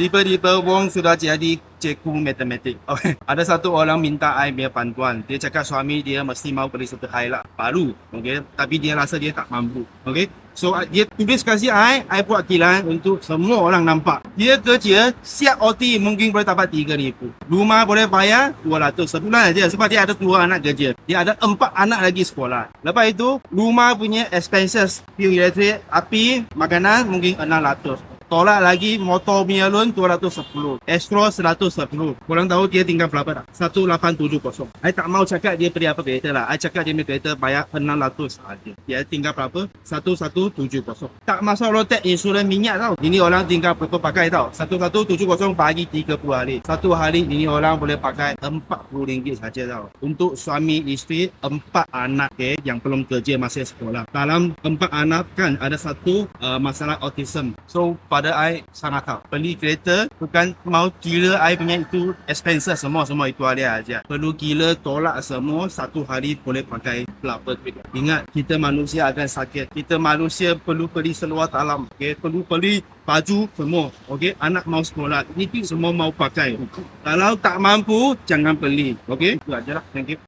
Tiba-tiba Wong sudah jadi cikgu matematik. Okay. Ada satu orang minta I punya bantuan. Dia cakap suami dia mesti mau beli satu I lah. Baru. Okay. Tapi dia rasa dia tak mampu. Okay. So uh, dia tulis kasih I, I buat kilan untuk semua orang nampak. Dia kerja siap OT mungkin boleh dapat 3000 Rumah boleh bayar 200 sebulan aja sebab dia ada dua anak kerja. Dia ada empat anak lagi sekolah. Lepas itu rumah punya expenses, bil elektrik, api, makanan mungkin 600 tolak lagi motor punya loan 210 extra 110 korang tahu dia tinggal berapa tak? 1870 I tak mau cakap dia beli apa kereta lah. I cakap dia punya kereta bayar 600 sahaja. Dia tinggal berapa? 1170 tak masuk rotek insurans minyak tau. Ini orang tinggal berapa pakai tau. 1170 bagi 30 hari. Satu hari ini orang boleh pakai 40 ringgit saja tau. Untuk suami isteri empat anak okay, yang belum kerja masih sekolah. Dalam empat anak kan ada satu uh, masalah autism. So pada I sangat tahu beli kereta bukan mau kira I punya itu expenses semua semua itu ada aja. Perlu kira tolak semua satu hari boleh pakai berapa duit ingat kita manusia akan sakit. Kita manusia perlu beli seluar dalam okay? perlu beli baju semua okey? Anak mau sekolah ini semua mau pakai. Kalau tak mampu jangan beli okey? Itu aja. Lah thank you